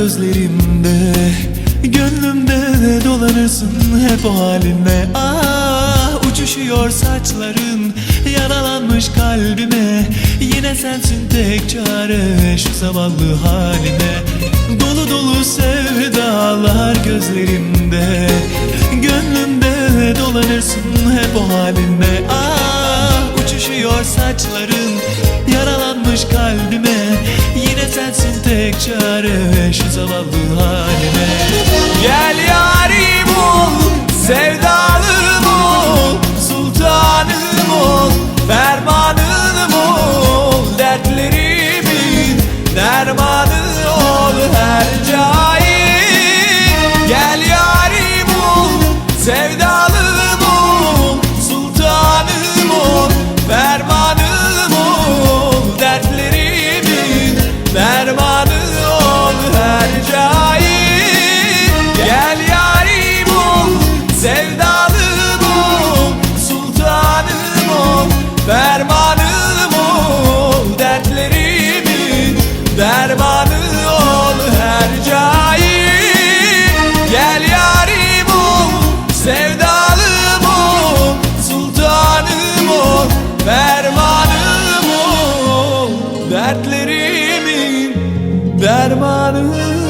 gözlerimde Gönlümde dolanırsın hep o halinle. Ah uçuşuyor saçların Yaralanmış kalbime. Yine sensin tek çare Şu zavallı haline Dolu dolu sevdalar gözlerimde Gönlümde dolanırsın hep o halinle. Ah uçuşuyor saçların Dermanı ol her cahil. Gel yarim ol Sevdalım ol Sultanım ol Fermanım ol. Dertlerimin Dermanı